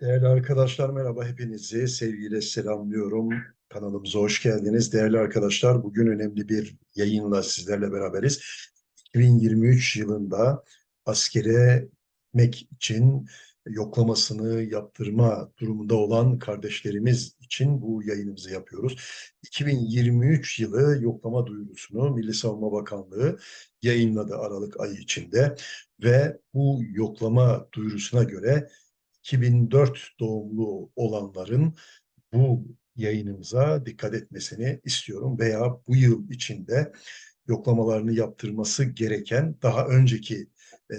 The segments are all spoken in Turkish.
Değerli arkadaşlar merhaba hepinizi sevgiyle selamlıyorum. Kanalımıza hoş geldiniz. Değerli arkadaşlar bugün önemli bir yayınla sizlerle beraberiz. 2023 yılında askere gitmek için yoklamasını yaptırma durumunda olan kardeşlerimiz için bu yayınımızı yapıyoruz. 2023 yılı yoklama duyurusunu Milli Savunma Bakanlığı yayınladı Aralık ayı içinde ve bu yoklama duyurusuna göre 2004 doğumlu olanların bu yayınımıza dikkat etmesini istiyorum veya bu yıl içinde yoklamalarını yaptırması gereken daha önceki e,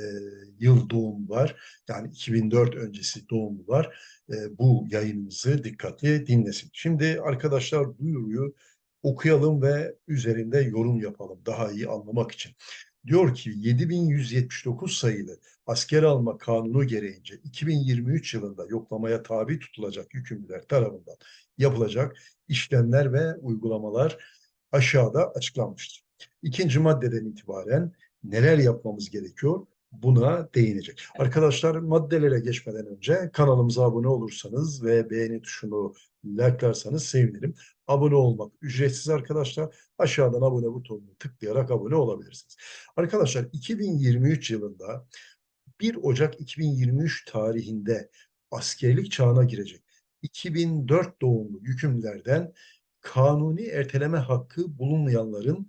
yıl doğumlular yani 2004 öncesi doğumlular e, bu yayınımızı dikkatli dinlesin. Şimdi arkadaşlar duyuruyu okuyalım ve üzerinde yorum yapalım daha iyi anlamak için. Diyor ki 7179 sayılı asker alma kanunu gereğince 2023 yılında yoklamaya tabi tutulacak yükümlüler tarafından yapılacak işlemler ve uygulamalar aşağıda açıklanmıştır. İkinci maddeden itibaren neler yapmamız gerekiyor? Buna değinecek. Arkadaşlar maddelere geçmeden önce kanalımıza abone olursanız ve beğeni tuşunu like'larsanız sevinirim. Abone olmak ücretsiz arkadaşlar. Aşağıdan abone butonunu tıklayarak abone olabilirsiniz. Arkadaşlar 2023 yılında 1 Ocak 2023 tarihinde askerlik çağına girecek 2004 doğumlu yükümlülerden kanuni erteleme hakkı bulunmayanların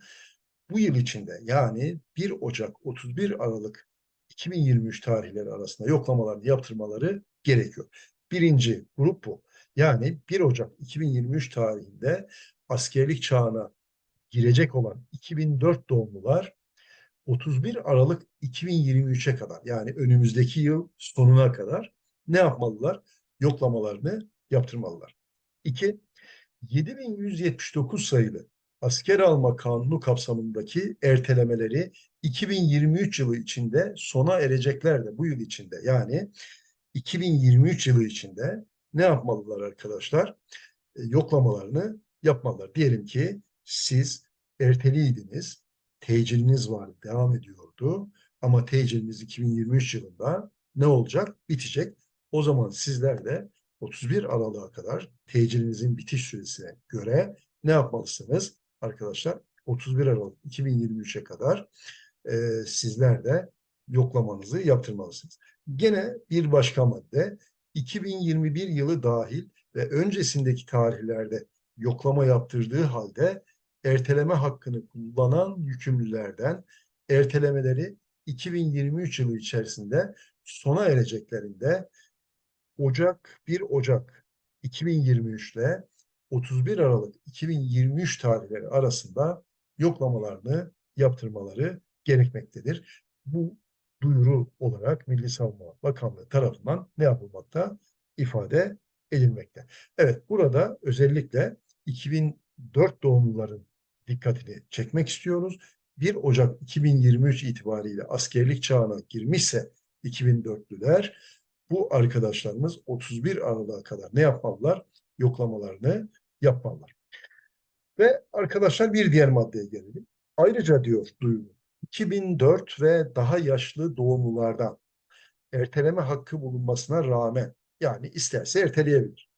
bu yıl içinde yani 1 Ocak 31 Aralık 2023 tarihleri arasında yoklamalarını yaptırmaları gerekiyor. Birinci grup bu. Yani 1 Ocak 2023 tarihinde askerlik çağına girecek olan 2004 doğumlular 31 Aralık 2023'e kadar yani önümüzdeki yıl sonuna kadar ne yapmalılar? Yoklamalarını yaptırmalılar. 2. 7179 sayılı asker alma kanunu kapsamındaki ertelemeleri 2023 yılı içinde sona erecekler de bu yıl içinde yani 2023 yılı içinde ne yapmalılar arkadaşlar? E, yoklamalarını yapmalılar. Diyelim ki siz erteliydiniz, teciliniz vardı, devam ediyordu ama teciliniz 2023 yılında ne olacak? Bitecek. O zaman sizler de 31 Aralık'a kadar tecilinizin bitiş süresine göre ne yapmalısınız? Arkadaşlar 31 Aralık 2023'e kadar e, sizler de yoklamanızı yaptırmalısınız. Gene bir başka madde 2021 yılı dahil ve öncesindeki tarihlerde yoklama yaptırdığı halde erteleme hakkını kullanan yükümlülerden ertelemeleri 2023 yılı içerisinde sona ereceklerinde Ocak 1 Ocak 2023 ile 31 Aralık 2023 tarihleri arasında yoklamalarını yaptırmaları gerekmektedir. Bu duyuru olarak Milli Savunma Bakanlığı tarafından ne yapılmakta? ifade edilmekte. Evet burada özellikle 2004 doğumluların dikkatini çekmek istiyoruz. 1 Ocak 2023 itibariyle askerlik çağına girmişse 2004'lüler bu arkadaşlarımız 31 Aralık'a kadar ne yapmalılar? Yoklamalarını yapmalılar. Ve arkadaşlar bir diğer maddeye gelelim. Ayrıca diyor duyuru 2004 ve daha yaşlı doğumlulardan erteleme hakkı bulunmasına rağmen yani isterse erteleyebilir.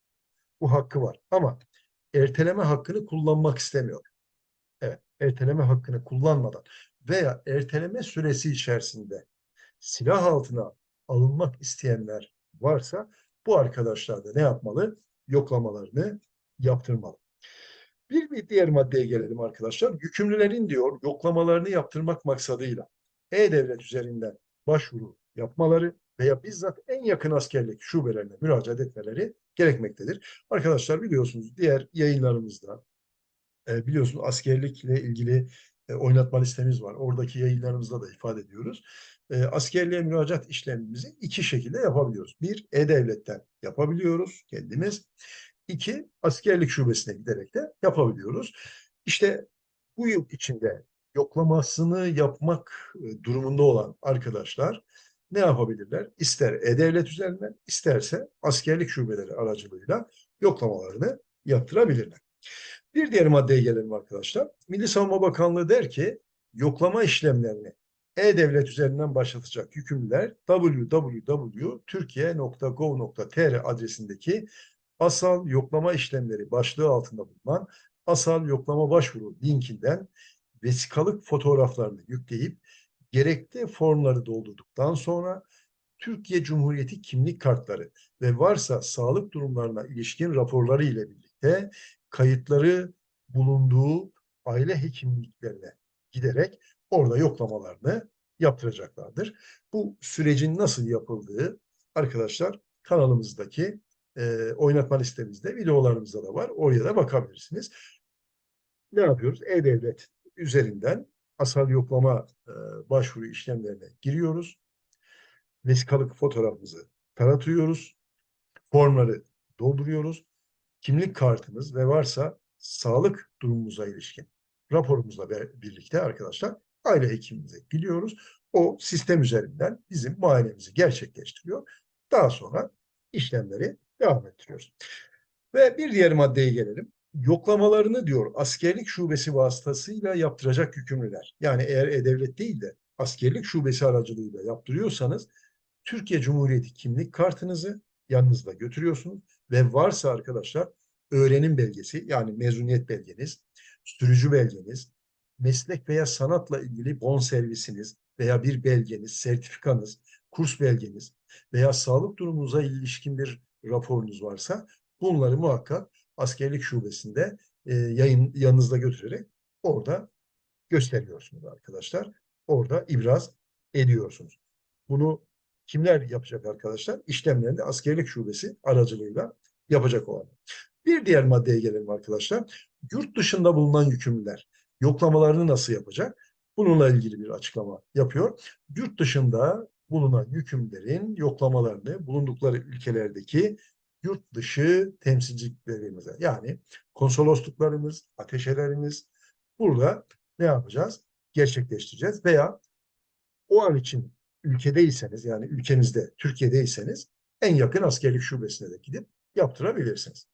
Bu hakkı var ama erteleme hakkını kullanmak istemiyor. Evet, erteleme hakkını kullanmadan veya erteleme süresi içerisinde silah altına alınmak isteyenler varsa bu arkadaşlar da ne yapmalı? Yoklamalarını yaptırmalı. Bir, bir diğer maddeye gelelim arkadaşlar. Yükümlülerin diyor yoklamalarını yaptırmak maksadıyla E-Devlet üzerinden başvuru yapmaları veya bizzat en yakın askerlik şubelerine müracaat etmeleri gerekmektedir. Arkadaşlar biliyorsunuz diğer yayınlarımızda e, biliyorsunuz askerlikle ilgili e, oynatma listemiz var. Oradaki yayınlarımızda da ifade ediyoruz. E, askerliğe müracaat işlemimizi iki şekilde yapabiliyoruz. Bir, E-Devlet'ten yapabiliyoruz kendimiz. İki, askerlik şubesine giderek de yapabiliyoruz. İşte bu yıl içinde yoklamasını yapmak e, durumunda olan arkadaşlar ne yapabilirler? İster E-Devlet üzerinden, isterse askerlik şubeleri aracılığıyla yoklamalarını yaptırabilirler. Bir diğer maddeye gelelim arkadaşlar. Milli Savunma Bakanlığı der ki yoklama işlemlerini E-Devlet üzerinden başlatacak yükümlüler www.türkiye.gov.tr adresindeki asal yoklama işlemleri başlığı altında bulunan asal yoklama başvuru linkinden vesikalık fotoğraflarını yükleyip gerekli formları doldurduktan sonra Türkiye Cumhuriyeti kimlik kartları ve varsa sağlık durumlarına ilişkin raporları ile birlikte kayıtları bulunduğu aile hekimliklerine giderek orada yoklamalarını yaptıracaklardır. Bu sürecin nasıl yapıldığı arkadaşlar kanalımızdaki e, oynatma listemizde videolarımızda da var. Oraya da bakabilirsiniz. Ne yapıyoruz? E-Devlet üzerinden asal yoklama e, başvuru işlemlerine giriyoruz. Vesikalık fotoğrafımızı taratıyoruz. Formları dolduruyoruz. Kimlik kartımız ve varsa sağlık durumumuza ilişkin raporumuzla birlikte arkadaşlar aile hekimimize gidiyoruz. O sistem üzerinden bizim muayenemizi gerçekleştiriyor. Daha sonra işlemleri devam ettiriyoruz. Ve bir diğer maddeye gelelim. Yoklamalarını diyor askerlik şubesi vasıtasıyla yaptıracak yükümlüler. Yani eğer E-Devlet değil de askerlik şubesi aracılığıyla yaptırıyorsanız Türkiye Cumhuriyeti kimlik kartınızı yanınızda götürüyorsunuz ve varsa arkadaşlar öğrenim belgesi yani mezuniyet belgeniz, sürücü belgeniz, meslek veya sanatla ilgili bon servisiniz veya bir belgeniz, sertifikanız, kurs belgeniz veya sağlık durumunuza ilişkin bir raporunuz varsa bunları muhakkak askerlik şubesinde e, yayın yanınızda götürerek orada gösteriyorsunuz arkadaşlar. Orada ibraz ediyorsunuz. Bunu kimler yapacak arkadaşlar? İşlemlerini askerlik şubesi aracılığıyla yapacak olan. Bir diğer maddeye gelelim arkadaşlar. Yurt dışında bulunan yükümlüler yoklamalarını nasıl yapacak? Bununla ilgili bir açıklama yapıyor. Yurt dışında bulunan yükümlerin yoklamalarını bulundukları ülkelerdeki yurt dışı temsilciliklerimize yani konsolosluklarımız, ateşelerimiz burada ne yapacağız? Gerçekleştireceğiz veya o an için ülkedeyseniz yani ülkenizde Türkiye'deyseniz en yakın askerlik şubesine de gidip yaptırabilirsiniz.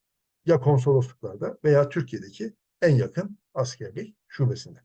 Ya konsolosluklarda veya Türkiye'deki en yakın askerlik şubesinde.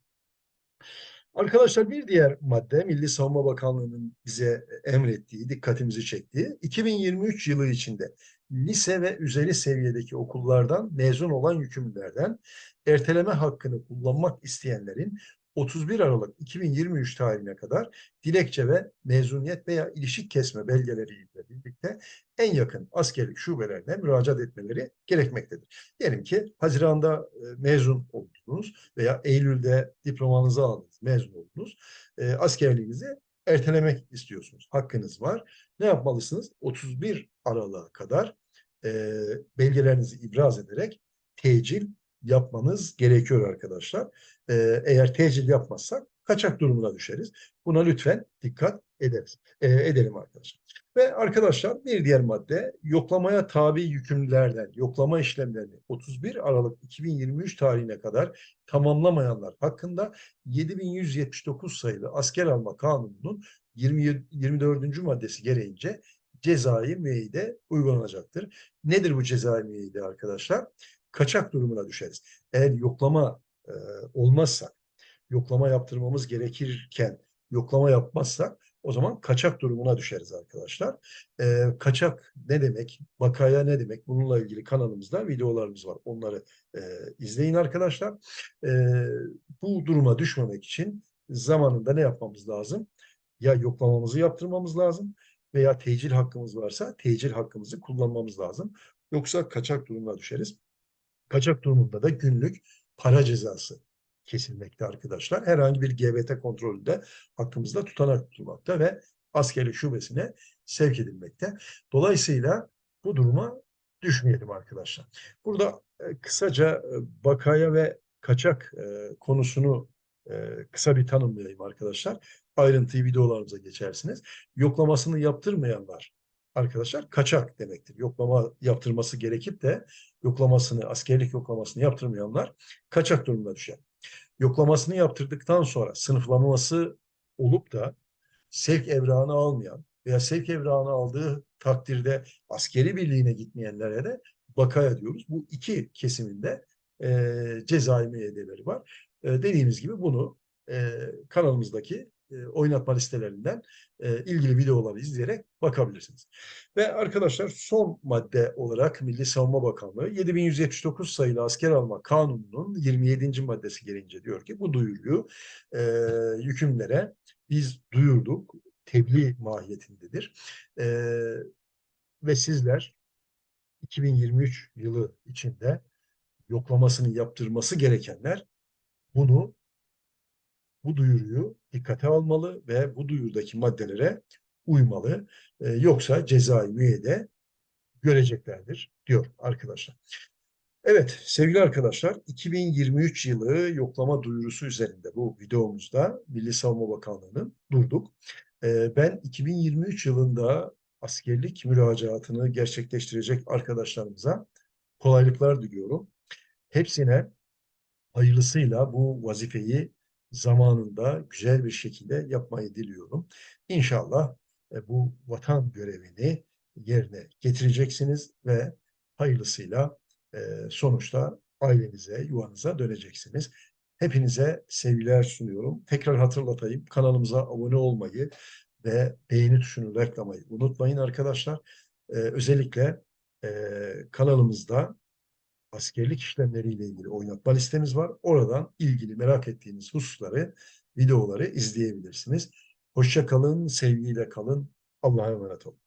Arkadaşlar bir diğer madde Milli Savunma Bakanlığı'nın bize emrettiği, dikkatimizi çektiği 2023 yılı içinde lise ve üzeri seviyedeki okullardan mezun olan yükümlülerden erteleme hakkını kullanmak isteyenlerin 31 Aralık 2023 tarihine kadar dilekçe ve mezuniyet veya ilişik kesme belgeleriyle birlikte en yakın askerlik şubelerine müracaat etmeleri gerekmektedir. Diyelim ki Haziran'da e, mezun oldunuz veya Eylül'de diplomanızı aldınız, mezun oldunuz. E, askerliğinizi ertelemek istiyorsunuz. Hakkınız var. Ne yapmalısınız? 31 Aralık'a kadar e, belgelerinizi ibraz ederek tecil yapmanız gerekiyor arkadaşlar. Ee, eğer tecil yapmazsak kaçak durumuna düşeriz. Buna lütfen dikkat ederiz, e, edelim arkadaşlar. Ve arkadaşlar bir diğer madde yoklamaya tabi yükümlülerden yoklama işlemlerini 31 Aralık 2023 tarihine kadar tamamlamayanlar hakkında 7179 sayılı asker alma kanununun 20, 24. maddesi gereğince cezai müeyyide uygulanacaktır. Nedir bu cezai müeyyide arkadaşlar? Kaçak durumuna düşeriz. Eğer yoklama e, olmazsa, yoklama yaptırmamız gerekirken yoklama yapmazsak o zaman kaçak durumuna düşeriz arkadaşlar. E, kaçak ne demek, bakaya ne demek bununla ilgili kanalımızda videolarımız var. Onları e, izleyin arkadaşlar. E, bu duruma düşmemek için zamanında ne yapmamız lazım? Ya yoklamamızı yaptırmamız lazım veya tecil hakkımız varsa tecil hakkımızı kullanmamız lazım. Yoksa kaçak durumuna düşeriz. Kaçak durumunda da günlük para cezası kesilmekte arkadaşlar. Herhangi bir GBT kontrolünde hakkımızda tutanak tutulmakta ve askerlik şubesine sevk edilmekte. Dolayısıyla bu duruma düşmeyelim arkadaşlar. Burada e, kısaca e, bakaya ve kaçak e, konusunu kısa bir tanımlayayım arkadaşlar. Ayrıntıyı videolarımıza geçersiniz. Yoklamasını yaptırmayanlar arkadaşlar kaçak demektir. Yoklama yaptırması gerekip de yoklamasını, askerlik yoklamasını yaptırmayanlar kaçak durumuna düşer. Yoklamasını yaptırdıktan sonra sınıflaması olup da sevk evrağını almayan veya sevk evrağını aldığı takdirde askeri birliğine gitmeyenlere de bakaya diyoruz. Bu iki kesiminde e, cezai müeyyideleri var. E, dediğimiz gibi bunu e, kanalımızdaki e, oynatma listelerinden e, ilgili videoları izleyerek bakabilirsiniz. Ve arkadaşlar son madde olarak Milli Savunma Bakanlığı 7179 sayılı asker alma kanununun 27. maddesi gelince diyor ki bu duyuruyu e, yükümlere biz duyurduk. Tebliğ mahiyetindedir. E, ve sizler 2023 yılı içinde yoklamasını yaptırması gerekenler bunu bu duyuruyu dikkate almalı ve bu duyurudaki maddelere uymalı. Ee, yoksa cezai müeyyide göreceklerdir diyor arkadaşlar. Evet sevgili arkadaşlar 2023 yılı yoklama duyurusu üzerinde bu videomuzda Milli Savunma Bakanlığı'nın durduk. Ee, ben 2023 yılında askerlik müracaatını gerçekleştirecek arkadaşlarımıza kolaylıklar diliyorum. Hepsine hayırlısıyla bu vazifeyi zamanında güzel bir şekilde yapmayı diliyorum. İnşallah e, bu vatan görevini yerine getireceksiniz ve hayırlısıyla e, sonuçta ailenize, yuvanıza döneceksiniz. Hepinize sevgiler sunuyorum. Tekrar hatırlatayım. Kanalımıza abone olmayı ve beğeni tuşunu reklamayı unutmayın arkadaşlar. Ee, özellikle e, kanalımızda askerlik işlemleriyle ilgili oynatma listemiz var. Oradan ilgili merak ettiğiniz hususları, videoları izleyebilirsiniz. Hoşça kalın, sevgiyle kalın. Allah'a emanet olun.